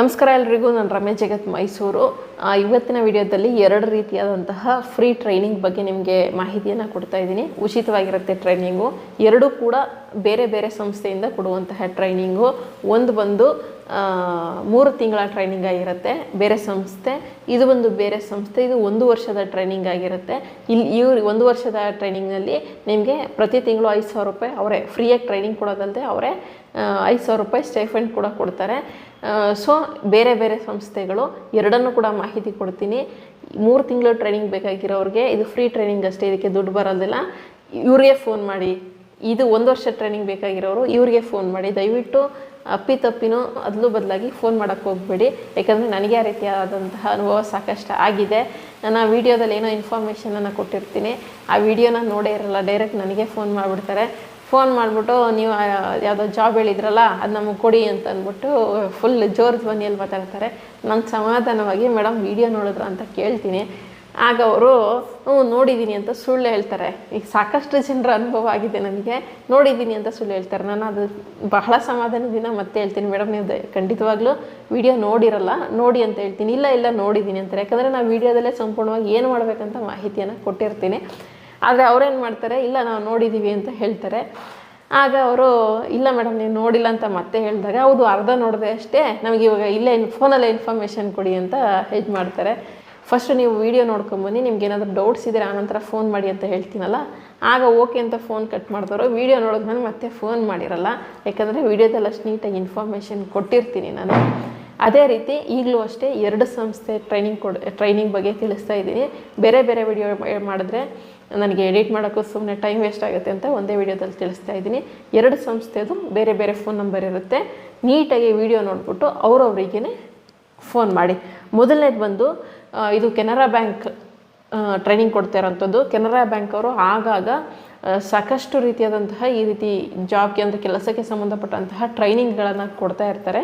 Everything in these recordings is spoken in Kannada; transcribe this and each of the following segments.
ನಮಸ್ಕಾರ ಎಲ್ರಿಗೂ, ನಾನು ರಮೇಶ್ ಜಗತ್ ಮೈಸೂರು. ಇವತ್ತಿನ ವಿಡಿಯೋದಲ್ಲಿ ಎರಡು ರೀತಿಯಾದಂತಹ ಫ್ರೀ ಟ್ರೈನಿಂಗ್ ಬಗ್ಗೆ ನಿಮಗೆ ಮಾಹಿತಿಯನ್ನು ಕೊಡ್ತಾ ಇದ್ದೀನಿ. ಉಚಿತವಾಗಿರುತ್ತೆ ಟ್ರೈನಿಂಗು ಎರಡೂ ಕೂಡ ಬೇರೆ ಬೇರೆ ಸಂಸ್ಥೆಯಿಂದ ಕೊಡುವಂತಹ ಟ್ರೈನಿಂಗು ಒಂದು ಬಂದು ಮೂರು ತಿಂಗಳ ಟ್ರೈನಿಂಗ್ ಆಗಿರುತ್ತೆ. ಬೇರೆ ಸಂಸ್ಥೆ, ಇದು ಒಂದು ಬೇರೆ ಸಂಸ್ಥೆ, ಇದು ಒಂದು ವರ್ಷದ ಟ್ರೈನಿಂಗ್ ಆಗಿರುತ್ತೆ. ಇಲ್ಲಿ ಇವ್ರು ಒಂದು ವರ್ಷದ ಟ್ರೈನಿಂಗ್ನಲ್ಲಿ ನಿಮಗೆ ಪ್ರತಿ ತಿಂಗಳು ಐದು ಸಾವಿರ ರೂಪಾಯಿ ಅವರೇ ಫ್ರೀಯಾಗಿ ಟ್ರೈನಿಂಗ್ ಕೊಡೋದಲ್ಲದೆ ಅವರೇ ಐದು ಸಾವಿರ ರೂಪಾಯಿ ಸ್ಟೈಫಂಡ್ ಕೂಡ ಕೊಡ್ತಾರೆ. ಸೊ ಬೇರೆ ಬೇರೆ ಸಂಸ್ಥೆಗಳು ಎರಡನ್ನೂ ಕೂಡ ಮಾಹಿತಿ ಕೊಡ್ತೀನಿ. ಮೂರು ತಿಂಗಳು ಟ್ರೈನಿಂಗ್ ಬೇಕಾಗಿರೋರಿಗೆ ಇದು ಫ್ರೀ ಟ್ರೈನಿಂಗ್ ಅಷ್ಟೇ, ಇದಕ್ಕೆ ದುಡ್ಡು ಬರೋದಿಲ್ಲ. ಇವರಿಗೆ ಫೋನ್ ಮಾಡಿ. ಇದು ಒಂದು ವರ್ಷ ಟ್ರೈನಿಂಗ್ ಬೇಕಾಗಿರೋರು ಇವರಿಗೆ ಫೋನ್ ಮಾಡಿ. ದಯವಿಟ್ಟು ಅಪ್ಪಿ ತಪ್ಪಿನೂ ಅದಲು ಬದಲಾಗಿ ಫೋನ್ ಮಾಡೋಕ್ಕೆ ಹೋಗಬೇಡಿ. ಯಾಕಂದರೆ ನನಗೆ ಆ ರೀತಿಯಾದಂತಹ ಅನುಭವ ಸಾಕಷ್ಟು ಆಗಿದೆ. ನಾನು ಆ ವಿಡಿಯೋದಲ್ಲಿ ಏನೋ ಇನ್ಫಾರ್ಮೇಷನನ್ನು ಕೊಟ್ಟಿರ್ತೀನಿ. ಆ ವಿಡಿಯೋನ ನೋಡೇ ಇರಲ್ಲ ಡೈರೆಕ್ಟ್ ನನಗೆ ಫೋನ್ ಮಾಡಿಬಿಡ್ತಾರೆ. ಫೋನ್ ಮಾಡಿಬಿಟ್ಟು ನೀವು ಯಾವುದೋ ಜಾಬ್ ಹೇಳಿದ್ರಲ್ಲ, ಅದು ನಮಗೆ ಕೊಡಿ ಅಂತ ಅಂದ್ಬಿಟ್ಟು ಫುಲ್ ಜೋರು ಧ್ವನಿಯಲ್ಲಿ ಮಾತಾಡ್ತಾರೆ. ನಾನು ಸಮಾಧಾನವಾಗಿ, ಮೇಡಮ್, ವಿಡಿಯೋ ನೋಡಿದ್ರ? ಅಂತ ಕೇಳ್ತೀನಿ. ಆಗ ಅವರು, ಹ್ಞೂ, ನೋಡಿದ್ದೀನಿ ಅಂತ ಸುಳ್ಳು ಹೇಳ್ತಾರೆ. ಈಗ ಸಾಕಷ್ಟು ಜನರ ಅನುಭವ ಆಗಿದೆ ನನಗೆ ನೋಡಿದ್ದೀನಿ ಅಂತ ಸುಳ್ಳು ಹೇಳ್ತಾರೆ. ನಾನು ಅದು ಬಹಳ ಸಮಾಧಾನದಿಂದ ಮತ್ತೆ ಹೇಳ್ತೀನಿ. ಮೇಡಮ್, ನೀವು ಖಂಡಿತವಾಗ್ಲೂ ವಿಡಿಯೋ ನೋಡಿರಲ್ಲ, ನೋಡಿ ಅಂತ ಹೇಳ್ತೀನಿ. ಇಲ್ಲ ಇಲ್ಲ, ನೋಡಿದ್ದೀನಿ ಅಂತಾರೆ. ಯಾಕಂದರೆ ನಾನು ವಿಡಿಯೋದಲ್ಲೇ ಸಂಪೂರ್ಣವಾಗಿ ಏನು ಮಾಡಬೇಕಂತ ಮಾಹಿತಿಯನ್ನು ಕೊಟ್ಟಿರ್ತೀನಿ. ಆದರೆ ಅವ್ರೇನು ಮಾಡ್ತಾರೆ? ಇಲ್ಲ, ನಾವು ನೋಡಿದ್ದೀವಿ ಅಂತ ಹೇಳ್ತಾರೆ. ಆಗ ಅವರು, ಇಲ್ಲ, ಮೇಡಮ್ ನೀವು ನೋಡಿಲ್ಲ ಅಂತ ಮತ್ತೆ ಹೇಳಿದಾಗ, ಹೌದು, ಅರ್ಧ ನೋಡಿದೆ ಅಷ್ಟೇ. ನಮಗೆ ಇವಾಗ ಇಲ್ಲೇ ಫೋನಲ್ಲೇ ಇನ್ಫಾರ್ಮೇಷನ್ ಕೊಡಿ ಅಂತ ಇದು ಮಾಡ್ತಾರೆ. ಫಸ್ಟ್ ನೀವು ವೀಡಿಯೋ ನೋಡ್ಕೊಂಬನ್ನಿ ನಿಮ್ಗೆ ಏನಾದರೂ ಡೌಟ್ಸ್ ಇದ್ದರೆ ಆನಂತರ ಫೋನ್ ಮಾಡಿ ಅಂತ ಹೇಳ್ತೀನಲ್ಲ? ಆಗ ಓಕೆ ಅಂತ ಫೋನ್ ಕಟ್ ಮಾಡಿದವರು ವೀಡಿಯೋ ನೋಡಿದ್ಮೇಲೆ ಮತ್ತೆ ಫೋನ್ ಮಾಡಿರಲ್ಲ. ಯಾಕಂದರೆ ವೀಡಿಯೋದಲ್ಲಿ ಅಷ್ಟು ನೀಟಾಗಿ ಇನ್ಫಾರ್ಮೇಷನ್ ಕೊಟ್ಟಿರ್ತೀನಿ ನಾನು. ಅದೇ ರೀತಿ ಈಗಲೂ ಅಷ್ಟೇ ಎರಡು ಸಂಸ್ಥೆ ಟ್ರೈನಿಂಗ್ ಕೊಡ್ ಟ್ರೈನಿಂಗ್ ಬಗ್ಗೆ ತಿಳಿಸ್ತಾ ಇದ್ದೀನಿ. ಬೇರೆ ಬೇರೆ ವಿಡಿಯೋ ಮಾಡಿದ್ರೆ ನನಗೆ ಎಡಿಟ್ ಮಾಡೋಕ್ಕೂ ಸುಮ್ಮನೆ ಟೈಮ್ ವೇಸ್ಟ್ ಆಗುತ್ತೆ ಅಂತ ಒಂದೇ ವಿಡಿಯೋದಲ್ಲಿ ತಿಳಿಸ್ತಾ ಇದ್ದೀನಿ. ಎರಡು ಸಂಸ್ಥೆದು ಬೇರೆ ಬೇರೆ ಫೋನ್ ನಂಬರ್ ಇರುತ್ತೆ. ನೀಟಾಗಿ ವಿಡಿಯೋ ನೋಡಿಬಿಟ್ಟು ಅವರವರಿಗೇ ಫೋನ್ ಮಾಡಿ. ಮೊದಲನೇದು ಬಂದು ಇದು ಕೆನರಾ ಬ್ಯಾಂಕ್ ಟ್ರೈನಿಂಗ್ ಕೊಡ್ತಾ ಇರೋಂಥದ್ದು. ಕೆನರಾ ಬ್ಯಾಂಕ್ ಅವರು ಆಗಾಗ ಸಾಕಷ್ಟು ರೀತಿಯಾದಂತಹ ಈ ರೀತಿ ಜಾಬ್ಗೆ ಅಂದರೆ ಕೆಲಸಕ್ಕೆ ಸಂಬಂಧಪಟ್ಟಂತಹ ಟ್ರೈನಿಂಗ್ಗಳನ್ನು ಕೊಡ್ತಾ ಇರ್ತಾರೆ.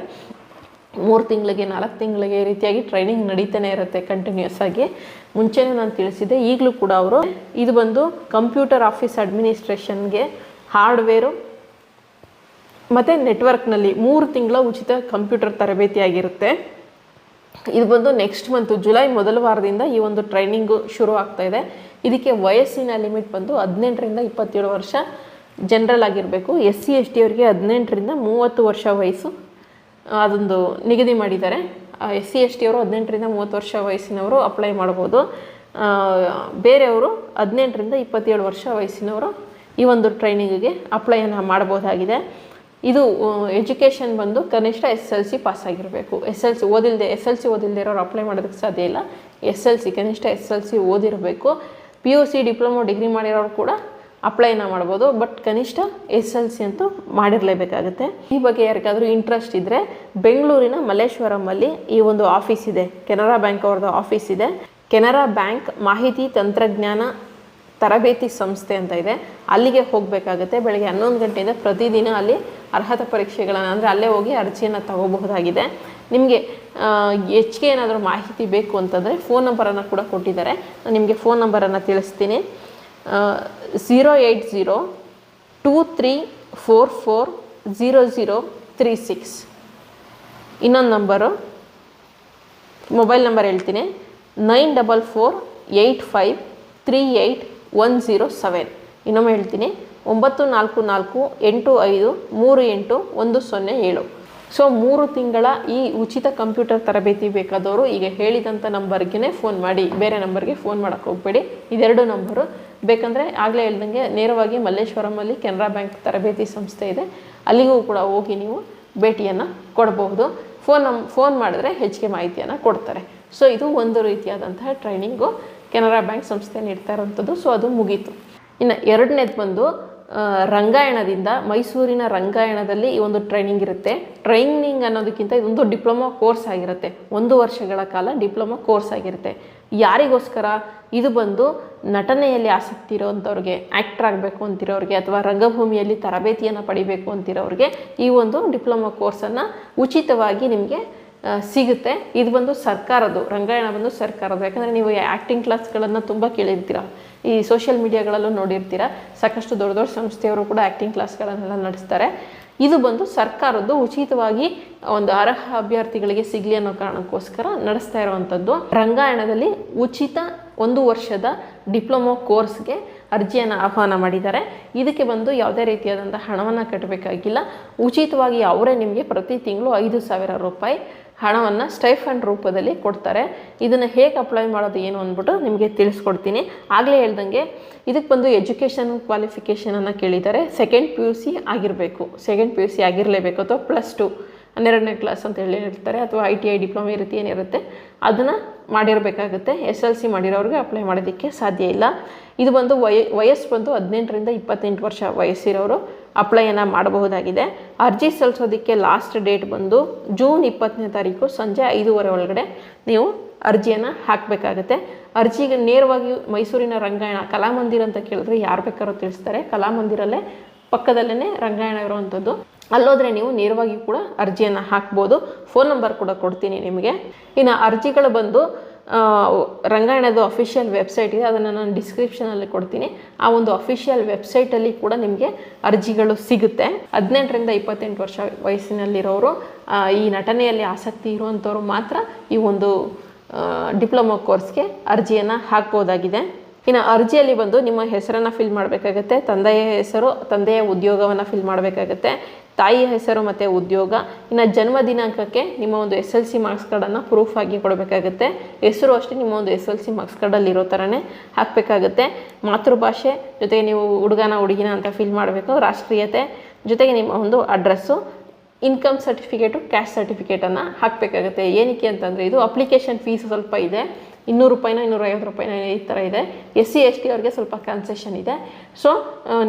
ಮೂರು ತಿಂಗಳಿಗೆ, ನಾಲ್ಕು ತಿಂಗಳಿಗೆ ಈ ರೀತಿಯಾಗಿ ಟ್ರೈನಿಂಗ್ ನಡೀತಾನೆ ಇರುತ್ತೆ ಕಂಟಿನ್ಯೂಸ್ ಆಗಿ. ಮುಂಚೆನೇ ನಾನು ತಿಳಿಸಿದೆ ಈಗಲೂ ಕೂಡ ಅವರು ಇದು ಬಂದು ಕಂಪ್ಯೂಟರ್ ಆಫೀಸ್ ಅಡ್ಮಿನಿಸ್ಟ್ರೇಷನ್ಗೆ ಹಾರ್ಡ್ವೇರು ಮತ್ತು ನೆಟ್ವರ್ಕ್ನಲ್ಲಿ ಮೂರು ತಿಂಗಳ ಉಚಿತ ಕಂಪ್ಯೂಟರ್ ತರಬೇತಿ ಆಗಿರುತ್ತೆ ಇದು ಬಂದು ನೆಕ್ಸ್ಟ್ ಮಂತು ಜುಲೈ ಮೊದಲ ವಾರದಿಂದ ಈ ಒಂದು ಟ್ರೈನಿಂಗು ಶುರು ಆಗ್ತಾ ಇದೆ. ಇದಕ್ಕೆ ವಯಸ್ಸಿನ ಲಿಮಿಟ್ ಬಂದು ಹದಿನೆಂಟರಿಂದ ಇಪ್ಪತ್ತೇಳು ವರ್ಷ ಜನರಲ್ ಆಗಿರಬೇಕು. ಎಸ್ ಸಿ ಎಸ್ ಟಿ ಅವರಿಗೆ ಹದಿನೆಂಟರಿಂದ ಮೂವತ್ತು ವರ್ಷ ವಯಸ್ಸು ಅದೊಂದು ನಿಗದಿ ಮಾಡಿದ್ದಾರೆ. ಎಸ್ ಸಿ ಎಸ್ ಟಿ ಅವರು ಹದಿನೆಂಟರಿಂದ ಮೂವತ್ತು ವರ್ಷ ವಯಸ್ಸಿನವರು ಅಪ್ಲೈ ಮಾಡ್ಬೋದು. ಬೇರೆಯವರು ಹದಿನೆಂಟರಿಂದ ಇಪ್ಪತ್ತೇಳು ವರ್ಷ ವಯಸ್ಸಿನವರು ಈ ಒಂದು ಟ್ರೈನಿಂಗಿಗೆ ಅಪ್ಲೈಯನ್ನು ಮಾಡ್ಬೋದಾಗಿದೆ. ಇದು ಎಜುಕೇಷನ್ ಬಂದು ಕನಿಷ್ಠ ಎಸ್ ಎಲ್ ಸಿ ಪಾಸ್ ಆಗಿರಬೇಕು. ಎಸ್ ಎಲ್ ಸಿ ಓದಿಲ್ಲದೆ ಎಸ್ ಎಲ್ ಸಿ ಓದಿಲ್ಲದೆ ಇರೋರು ಅಪ್ಲೈ ಮಾಡೋದಕ್ಕೆ ಸಾಧ್ಯ ಇಲ್ಲ. ಎಸ್ ಎಲ್ ಸಿ ಕನಿಷ್ಠ S L C ಓದಿರಬೇಕು. P U C diploma degree ಮಾಡಿರೋರು ಕೂಡ ಅಪ್ಲೈನ ಮಾಡ್ಬೋದು ಬಟ್ ಕನಿಷ್ಠ ಎಸ್ ಎಲ್ ಸಿ ಅಂತೂ ಮಾಡಿರಲೇಬೇಕಾಗುತ್ತೆ. ಈ ಬಗ್ಗೆ ಯಾರಿಗಾದರೂ ಇಂಟ್ರೆಸ್ಟ್ ಇದ್ದರೆ ಬೆಂಗಳೂರಿನ ಮಲ್ಲೇಶ್ವರಮಲ್ಲಿ ಈ ಒಂದು ಆಫೀಸ್ ಇದೆ. ಕೆನರಾ ಬ್ಯಾಂಕ್ ಅವ್ರದ್ದು ಆಫೀಸ್ ಇದೆ. ಕೆನರಾ ಬ್ಯಾಂಕ್ ಮಾಹಿತಿ ತಂತ್ರಜ್ಞಾನ ತರಬೇತಿ ಸಂಸ್ಥೆ ಅಂತ ಇದೆ. ಅಲ್ಲಿಗೆ ಹೋಗಬೇಕಾಗುತ್ತೆ. ಬೆಳಗ್ಗೆ ಹನ್ನೊಂದು ಗಂಟೆಯಿಂದ ಪ್ರತಿದಿನ ಅಲ್ಲಿ ಅರ್ಹತಾ ಪರೀಕ್ಷೆಗಳನ್ನು ಅಂದರೆ ಅಲ್ಲೇ ಹೋಗಿ ಅರ್ಜಿಯನ್ನು ತಗೋಬಹುದಾಗಿದೆ. ನಿಮಗೆ ಹೆಚ್ಚಿಗೆ ಏನಾದರೂ ಮಾಹಿತಿ ಬೇಕು ಅಂತಂದರೆ ಫೋನ್ ನಂಬರನ್ನು ಕೂಡ ಕೊಟ್ಟಿದ್ದಾರೆ. ನಾನು ನಿಮಗೆ ಫೋನ್ ನಂಬರನ್ನು ತಿಳಿಸ್ತೀನಿ. Zero eight zero two three four four zero zero three six. ಇನ್ನೊಂದು ನಂಬರು. ಮೊಬೈಲ್ ನಂಬರ್ ಹೇಳ್ತೀನಿ. Nine double four eight five three eight one zero seven ಇನ್ನೊಮ್ಮೆ ಹೇಳ್ತೀನಿ, ಒಂಬತ್ತು ನಾಲ್ಕು ನಾಲ್ಕು ಎಂಟು ಐದು ಮೂರು ಎಂಟು ಒಂದು ಸೊನ್ನೆ ಏಳು. ಸೊ ಮೂರು ತಿಂಗಳ ಈ ಉಚಿತ ಕಂಪ್ಯೂಟರ್ ತರಬೇತಿ ಬೇಕಾದವರು ಈಗ ಹೇಳಿದಂಥ ನಂಬರ್ಗೆ ಫೋನ್ ಮಾಡಿ, ಬೇರೆ ನಂಬರ್ಗೆ ಫೋನ್ ಮಾಡೋಕ್ಕೆ ಹೋಗಬೇಡಿ. ಇದೆರಡು ನಂಬರು. ಬೇಕಂದರೆ ಆಗಲೇ ಹೇಳ್ದಂಗೆ ನೇರವಾಗಿ ಮಲ್ಲೇಶ್ವರಮಲ್ಲಿ ಕೆನರಾ ಬ್ಯಾಂಕ್ ತರಬೇತಿ ಸಂಸ್ಥೆ ಇದೆ. ಅಲ್ಲಿಗೂ ಕೂಡ ಹೋಗಿ ನೀವು ಭೇಟಿಯನ್ನು ಕೊಡಬಹುದು. ಫೋನ್ ನಮ್ ಫೋನ್ ಮಾಡಿದ್ರೆ ಹೆಚ್ಚಿಗೆ ಮಾಹಿತಿಯನ್ನು ಕೊಡ್ತಾರೆ. ಸೊ ಇದು ಒಂದು ರೀತಿಯಾದಂತಹ ಟ್ರೈನಿಂಗು ಕೆನರಾ ಬ್ಯಾಂಕ್ ಸಂಸ್ಥೆ ನೀಡ್ತಾ ಇರೋಂಥದ್ದು ಸೊ ಅದು ಮುಗೀತು. ಇನ್ನು ಎರಡನೇದು ಬಂದು ರಂಗಾಯಣದಿಂದ, ಮೈಸೂರಿನ ರಂಗಾಯಣದಲ್ಲಿ ಈ ಒಂದು ಟ್ರೈನಿಂಗ್ ಇರುತ್ತೆ. ಟ್ರೈನಿಂಗ್ ಅನ್ನೋದಕ್ಕಿಂತ ಇದೊಂದು ಡಿಪ್ಲೊಮಾ ಕೋರ್ಸ್ ಆಗಿರುತ್ತೆ. ಒಂದು ವರ್ಷಗಳ ಕಾಲ ಡಿಪ್ಲೊಮಾ ಕೋರ್ಸ್ ಆಗಿರುತ್ತೆ. ಯಾರಿಗೋಸ್ಕರ ಇದು ಬಂದು ನಟನೆಯಲ್ಲಿ ಆಸಕ್ತಿ ಇರೋವಂಥವ್ರಿಗೆ ಆ್ಯಕ್ಟರ್ ಆಗಬೇಕು ಅಂತಿರೋರಿಗೆ, ಅಥವಾ ರಂಗಭೂಮಿಯಲ್ಲಿ ತರಬೇತಿಯನ್ನು ಪಡಿಬೇಕು ಅಂತಿರೋರಿಗೆ ಈ ಒಂದು ಡಿಪ್ಲೊಮಾ ಕೋರ್ಸನ್ನು ಉಚಿತವಾಗಿ ನಿಮಗೆ ಸಿಗುತ್ತೆ. ಇದು ಬಂದು ಸರ್ಕಾರದ್ದು, ರಂಗಾಯಣ ಬಂದು ಸರ್ಕಾರದ್ದು. ಯಾಕಂದರೆ ನೀವು ಆ್ಯಕ್ಟಿಂಗ್ ಕ್ಲಾಸ್ಗಳನ್ನು ತುಂಬ ಕೇಳಿರ್ತೀರ. ಈ ಸೋಷಿಯಲ್ ಮೀಡಿಯಾಗಳಲ್ಲೂ ನೋಡಿರ್ತೀರ. ಸಾಕಷ್ಟು ದೊಡ್ಡ ದೊಡ್ಡ ಸಂಸ್ಥೆಯವರು ಕೂಡ ಆ್ಯಕ್ಟಿಂಗ್ ಕ್ಲಾಸ್ಗಳನ್ನೆಲ್ಲ ನಡೆಸ್ತಾರೆ. ಇದು ಬಂದು ಸರ್ಕಾರದ್ದು ಉಚಿತವಾಗಿ ಒಂದು ಅರ್ಹ ಅಭ್ಯರ್ಥಿಗಳಿಗೆ ಸಿಗಲಿ ಅನ್ನೋ ಕಾರಣಕ್ಕೋಸ್ಕರ ನಡೆಸ್ತಾ ಇರುವಂಥದ್ದು. ರಂಗಾಯಣದಲ್ಲಿ ಉಚಿತ ಒಂದು ವರ್ಷದ ಡಿಪ್ಲೊಮೊ ಕೋರ್ಸ್ಗೆ ಅರ್ಜಿಯನ್ನು ಆಹ್ವಾನ ಮಾಡಿದ್ದಾರೆ. ಇದಕ್ಕೆ ಬಂದು ಯಾವುದೇ ರೀತಿಯಾದಂಥ ಹಣವನ್ನು ಕಟ್ಟಬೇಕಾಗಿಲ್ಲ ಉಚಿತವಾಗಿ ಅವರೇ ನಿಮಗೆ ಪ್ರತಿ ತಿಂಗಳು ಐದು ಸಾವಿರ ರೂಪಾಯಿ ಹಣವನ್ನು ಸ್ಟೈಫಂಡ್ ರೂಪದಲ್ಲಿ ಕೊಡ್ತಾರೆ. ಇದನ್ನು ಹೇಗೆ ಅಪ್ಲೈ ಮಾಡೋದು ಏನು ಅಂದ್ಬಿಟ್ಟು ನಿಮಗೆ ತಿಳಿಸ್ಕೊಡ್ತೀನಿ. ಆಗಲೇ ಹೇಳ್ದಂಗೆ ಇದಕ್ಕೆ ಬಂದು ಎಜುಕೇಷನ್ ಕ್ವಾಲಿಫಿಕೇಷನನ್ನು ಕೇಳಿದ್ದಾರೆ. ಸೆಕೆಂಡ್ ಪಿ ಯು ಸಿ ಆಗಿರಬೇಕು. ಸೆಕೆಂಡ್ ಪಿ ಯು ಸಿ ಆಗಿರಲೇಬೇಕು ಅಥವಾ ಪ್ಲಸ್ ಟು. ಹನ್ನೆರಡನೇ ಕ್ಲಾಸ್ ಅಂತ ಹೇಳಿ ಹೇಳ್ತಾರೆ. ಅಥವಾ ಐ ಟಿ ಐ ಡಿಪ್ಲೊಮಾ ಇರುತ್ತೆ ರೀತಿ ಏನಿರುತ್ತೆ, ಅದನ್ನು ಮಾಡಿರಬೇಕಾಗುತ್ತೆ. ಎಸ್ ಎಲ್ ಸಿ ಮಾಡಿರೋರಿಗೆ ಅಪ್ಲೈ ಮಾಡೋದಕ್ಕೆ ಸಾಧ್ಯ ಇಲ್ಲ. ಇದು ಬಂದು ವಯ, ವಯಸ್ಸು ಬಂದು ಹದಿನೆಂಟರಿಂದ ಇಪ್ಪತ್ತೆಂಟು ವರ್ಷ ವಯಸ್ಸಿರೋರು ಅಪ್ಲೈಯನ್ನು ಮಾಡಬಹುದಾಗಿದೆ. ಅರ್ಜಿ ಸಲ್ಲಿಸೋದಕ್ಕೆ ಲಾಸ್ಟ್ ಡೇಟ್ ಬಂದು ಜೂನ್ ಇಪ್ಪತ್ತನೇ ತಾರೀಕು ಸಂಜೆ ಐದೂವರೆ ಒಳಗಡೆ ನೀವು ಅರ್ಜಿಯನ್ನು ಹಾಕಬೇಕಾಗತ್ತೆ. ಅರ್ಜಿಗೆ ನೇರವಾಗಿ ಮೈಸೂರಿನ ರಂಗಾಯಣ, ಕಲಾಮಂದಿರ ಅಂತ ಕೇಳಿದ್ರೆ ಯಾರು ಬೇಕಾದ್ರೂ ತಿಳಿಸ್ತಾರೆ. ಕಲಾಮಂದಿರಲ್ಲೇ ಪಕ್ಕದಲ್ಲೇ ರಂಗಾಯಣ ಇರುವಂಥದ್ದು. ಅಲ್ಲೋದ್ರೆ ನೀವು ನೇರವಾಗಿ ಕೂಡ ಅರ್ಜಿಯನ್ನು ಹಾಕ್ಬೋದು. ಫೋನ್ ನಂಬರ್ ಕೂಡ ಕೊಡ್ತೀನಿ ನಿಮಗೆ. ಇನ್ನು ಅರ್ಜಿಗಳು ಬಂದು ರಂಗಾಯಣದ ಅಫಿಷಿಯಲ್ ವೆಬ್ಸೈಟ್ ಇದೆ. ಅದನ್ನು ನಾನು ಡಿಸ್ಕ್ರಿಪ್ಷನಲ್ಲಿ ಕೊಡ್ತೀನಿ. ಆ ಒಂದು ಅಫಿಷಿಯಲ್ ವೆಬ್ಸೈಟಲ್ಲಿ ಕೂಡ ನಿಮಗೆ ಅರ್ಜಿಗಳು ಸಿಗುತ್ತೆ. ಹದಿನೆಂಟರಿಂದ ಇಪ್ಪತ್ತೆಂಟು ವರ್ಷ ವಯಸ್ಸಿನಲ್ಲಿರೋರು ಈ ನಟನೆಯಲ್ಲಿ ಆಸಕ್ತಿ ಇರುವಂಥವ್ರು ಮಾತ್ರ ಈ ಒಂದು ಡಿಪ್ಲೊಮಾ ಕೋರ್ಸ್ಗೆ ಅರ್ಜಿಯನ್ನು ಹಾಕ್ಬೋದಾಗಿದೆ. ಇನ್ನು ಅರ್ಜಿಯಲ್ಲಿ ಬಂದು ನಿಮ್ಮ ಹೆಸರನ್ನು ಫಿಲ್ ಮಾಡಬೇಕಾಗತ್ತೆ, ತಂದೆಯ ಹೆಸರು, ತಂದೆಯ ಉದ್ಯೋಗವನ್ನು ಫಿಲ್ ಮಾಡಬೇಕಾಗತ್ತೆ. ತಾಯಿಯ ಹೆಸರು ಮತ್ತು ಉದ್ಯೋಗ. ಇನ್ನು ಜನ್ಮ ದಿನಾಂಕಕ್ಕೆ ನಿಮ್ಮ ಒಂದು ಎಸ್ ಎಲ್ ಸಿ ಮಾರ್ಕ್ಸ್ ಕಾರ್ಡನ್ನು ಪ್ರೂಫ್ ಆಗಿ ಕೊಡಬೇಕಾಗುತ್ತೆ. ಹೆಸರು ಅಷ್ಟೇ ನಿಮ್ಮ ಒಂದು ಎಸ್ ಎಲ್ ಸಿ ಮಾರ್ಕ್ಸ್ ಕಾರ್ಡಲ್ಲಿ ಇರೋ ಥರನೇ ಹಾಕಬೇಕಾಗುತ್ತೆ. ಮಾತೃಭಾಷೆ, ಜೊತೆಗೆ ನೀವು ಹುಡುಗನ, ಹುಡುಗಿನ ಅಂತ ಫಿಲ್ ಮಾಡಬೇಕು. ರಾಷ್ಟ್ರೀಯತೆ, ಜೊತೆಗೆ ನಿಮ್ಮ ಒಂದು ಅಡ್ರೆಸ್ಸು ಇನ್ಕಮ್ ಸರ್ಟಿಫಿಕೇಟು ಕ್ಯಾಶ್ ಸರ್ಟಿಫಿಕೇಟನ್ನು ಹಾಕಬೇಕಾಗುತ್ತೆ. ಏನಕ್ಕೆ ಅಂತಂದರೆ ಇದು ಅಪ್ಲಿಕೇಶನ್ ಫೀಸ್ ಸ್ವಲ್ಪ ಇದೆ. ಇನ್ನೂರು ರೂಪಾಯಿನ ಇನ್ನೂರೈವತ್ತು ರೂಪಾಯಿನ ಈ ಥರ ಇದೆ. ಎಸ್ ಸಿ ಎಸ್ ಟಿ ಅವ್ರಿಗೆ ಸ್ವಲ್ಪ ಕನ್ಸೆಷನ್ ಇದೆ. ಸೊ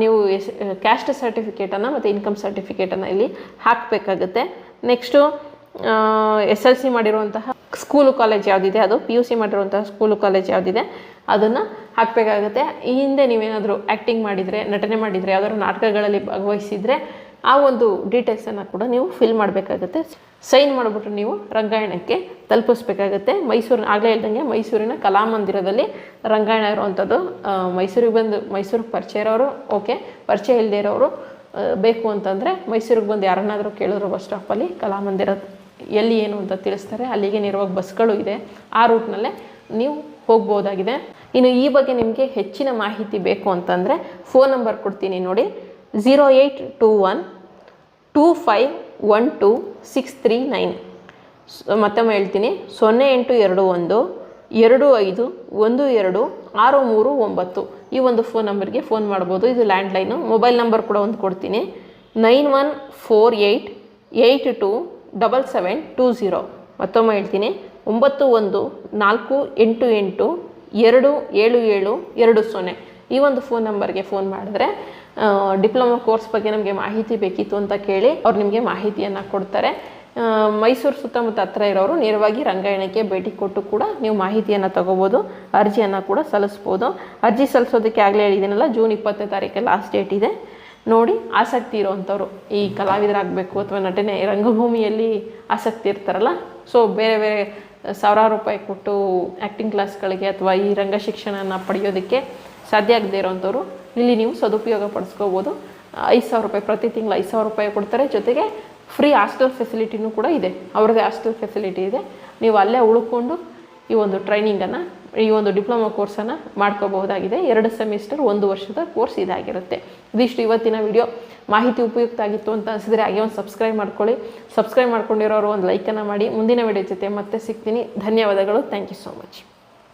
ನೀವು ಎಸ್ ಕ್ಯಾಸ್ಟ್ ಸರ್ಟಿಫಿಕೇಟನ್ನು ಮತ್ತು ಇನ್ಕಮ್ ಸರ್ಟಿಫಿಕೇಟನ್ನು ಇಲ್ಲಿ ಹಾಕಬೇಕಾಗುತ್ತೆ. ನೆಕ್ಸ್ಟು ಎಸ್ ಎಲ್ ಸಿ ಮಾಡಿರುವಂತಹ ಸ್ಕೂಲು ಕಾಲೇಜ್ ಯಾವುದಿದೆ ಅದು? ಪಿ ಯು ಸಿ ಮಾಡಿರುವಂತಹ ಸ್ಕೂಲು ಕಾಲೇಜ್ ಯಾವುದಿದೆ? ಅದನ್ನು ಹಾಕಬೇಕಾಗುತ್ತೆ. ಈ ಹಿಂದೆ ನೀವೇನಾದರೂ ಆ್ಯಕ್ಟಿಂಗ್ ಮಾಡಿದರೆ, ನಟನೆ ಮಾಡಿದರೆ, ಯಾವುದಾದ್ರು ನಾಟಕಗಳಲ್ಲಿ ಭಾಗವಹಿಸಿದರೆ ಆ ಒಂದು ಡೀಟೇಲ್ಸನ್ನು ಕೂಡ ನೀವು ಫಿಲ್ ಮಾಡಬೇಕಾಗುತ್ತೆ. ಸೈನ್ ಮಾಡಿಬಿಟ್ಟು ನೀವು ರಂಗಾಯಣಕ್ಕೆ ತಲುಪಿಸ್ಬೇಕಾಗತ್ತೆ. ಮೈಸೂರಿನ, ಆಗಲೇ ಹೇಳ್ದಂಗೆ ಮೈಸೂರಿನ ಕಲಾಮಂದಿರದಲ್ಲಿ ರಂಗಾಯಣ ಇರುವಂಥದ್ದು ಮೈಸೂರಿಗೆ ಬಂದು, ಮೈಸೂರಿಗೆ ಪರಿಚಯ ಇರೋರು ಓಕೆ ಪರಿಚಯ ಇಲ್ಲದೆ ಇರೋರು ಬೇಕು ಅಂತಂದರೆ ಮೈಸೂರಿಗೆ ಬಂದು ಯಾರನ್ನಾದರೂ ಕೇಳಿದ್ರು ಬಸ್ ಸ್ಟಾಪಲ್ಲಿ ಕಲಾಮಂದಿರ ಎಲ್ಲಿ ಏನು ಅಂತ ತಿಳಿಸ್ತಾರೆ. ಅಲ್ಲಿಗೆ ನೇರವಾಗಿ ಬಸ್ಗಳು ಇದೆ. ಆ ರೂಟ್ನಲ್ಲೇ ನೀವು ಹೋಗ್ಬೋದಾಗಿದೆ. ಇನ್ನು ಈ ಬಗ್ಗೆ ನಿಮಗೆ ಹೆಚ್ಚಿನ ಮಾಹಿತಿ ಬೇಕು ಅಂತಂದರೆ ಫೋನ್ ನಂಬರ್ ಕೊಡ್ತೀನಿ ನೋಡಿ. Zero eight two one two five one two six three nine ಮತ್ತೊಮ್ಮೆ ಹೇಳ್ತೀನಿ. ಸೊನ್ನೆ ಎಂಟು ಎರಡು ಒಂದು, ಎರಡು ಐದು, ಒಂದು ಎರಡು, ಆರು ಮೂರು ಒಂಬತ್ತು. ಈ ಒಂದು ಫೋನ್ ನಂಬರ್ಗೆ ಫೋನ್ ಮಾಡ್ಬೋದು. ಇದು ಲ್ಯಾಂಡ್ಲೈನು ಮೊಬೈಲ್ ನಂಬರ್ ಕೂಡ ಒಂದು ಕೊಡ್ತೀನಿ. Nine one four eight eight two double seven two zero ಮತ್ತೊಮ್ಮೆ ಹೇಳ್ತೀನಿ. ಒಂಬತ್ತು ಒಂದು, ನಾಲ್ಕು, ಎಂಟು ಎಂಟು, ಎರಡು, ಏಳು ಏಳು, ಎರಡು ಸೊನ್ನೆ. ಈ ಒಂದು ಫೋನ್ ನಂಬರ್ಗೆ ಫೋನ್ ಮಾಡಿದ್ರೆ ಡಿಪ್ಲೊಮಾ ಕೋರ್ಸ್ ಬಗ್ಗೆ ನಮಗೆ ಮಾಹಿತಿ ಬೇಕಿತ್ತು ಅಂತ ಕೇಳಿ ಅವ್ರು ನಿಮಗೆ ಮಾಹಿತಿಯನ್ನು ಕೊಡ್ತಾರೆ. ಮೈಸೂರು ಸುತ್ತಮುತ್ತ ಹತ್ರ ಇರೋರು ನೇರವಾಗಿ ರಂಗಾಯಣಕ್ಕೆ ಭೇಟಿ ಕೊಟ್ಟು ಕೂಡ ನೀವು ಮಾಹಿತಿಯನ್ನು ತಗೋಬೋದು, ಅರ್ಜಿಯನ್ನು ಕೂಡ ಸಲ್ಲಿಸ್ಬೋದು. ಅರ್ಜಿ ಸಲ್ಲಿಸೋದಕ್ಕೆ ಆಗಲೇ ಹೇಳಿದ್ದೀನಲ್ಲ, ಜೂನ್ ಇಪ್ಪತ್ತನೇ ತಾರೀಕು ಲಾಸ್ಟ್ ಡೇಟ್ ಇದೆ. ನೋಡಿ, ಆಸಕ್ತಿ ಇರೋವಂಥವ್ರು ಈ ಕಲಾವಿದರಾಗಬೇಕು ಅಥವಾ ನಟನೆ, ರಂಗಭೂಮಿಯಲ್ಲಿ ಆಸಕ್ತಿ ಇರ್ತಾರಲ್ಲ ಸೊ ಬೇರೆ ಬೇರೆ ಸಾವಿರಾರು ರೂಪಾಯಿ ಕೊಟ್ಟು ಆ್ಯಕ್ಟಿಂಗ್ ಕ್ಲಾಸ್ಗಳಿಗೆ ಅಥವಾ ಈ ರಂಗ ಶಿಕ್ಷಣನ ಪಡೆಯೋದಕ್ಕೆ ಸಾಧ್ಯ ಆಗದೆ ಇರೋಂಥವ್ರು, ಇಲ್ಲಿ ನೀವು ಸದುಪಯೋಗ ಪಡಿಸ್ಕೋಬೋದು. ಐದು ಸಾವಿರ ರೂಪಾಯಿ ಪ್ರತಿ ತಿಂಗಳು ಐದು ಸಾವಿರ ರೂಪಾಯಿ ಕೊಡ್ತಾರೆ. ಜೊತೆಗೆ ಫ್ರೀ ಹಾಸ್ಟೆಲ್ ಫೆಸಿಲಿಟಿನೂ ಕೂಡ ಇದೆ. ಅವ್ರದ್ದೇ ಹಾಸ್ಟೆಲ್ ಫೆಸಿಲಿಟಿ ಇದೆ. ನೀವು ಅಲ್ಲೇ ಉಳ್ಕೊಂಡು ಈ ಒಂದು ಟ್ರೈನಿಂಗನ್ನು ಈ ಒಂದು ಡಿಪ್ಲೊಮಾ ಕೋರ್ಸನ್ನು ಮಾಡ್ಕೋಬಹುದಾಗಿದೆ. ಎರಡು ಸೆಮಿಸ್ಟರ್ ಒಂದು ವರ್ಷದ ಕೋರ್ಸ್ ಇದಾಗಿರುತ್ತೆ. ಇದಿಷ್ಟು ಇವತ್ತಿನ ವಿಡಿಯೋ ಮಾಹಿತಿ ಉಪಯುಕ್ತ ಆಗಿತ್ತು ಅಂತ ಅನಿಸಿದರೆ ಹಾಗೆ ಒಂದು ಸಬ್ಸ್ಕ್ರೈಬ್ ಮಾಡ್ಕೊಳ್ಳಿ. ಸಬ್ಸ್ಕ್ರೈಬ್ ಮಾಡ್ಕೊಂಡಿರೋರು ಒಂದು ಲೈಕನ್ನು ಮಾಡಿ. ಮುಂದಿನ ವಿಡಿಯೋ ಜೊತೆ ಮತ್ತೆ ಸಿಗ್ತೀನಿ. ಧನ್ಯವಾದಗಳು. Thank you so much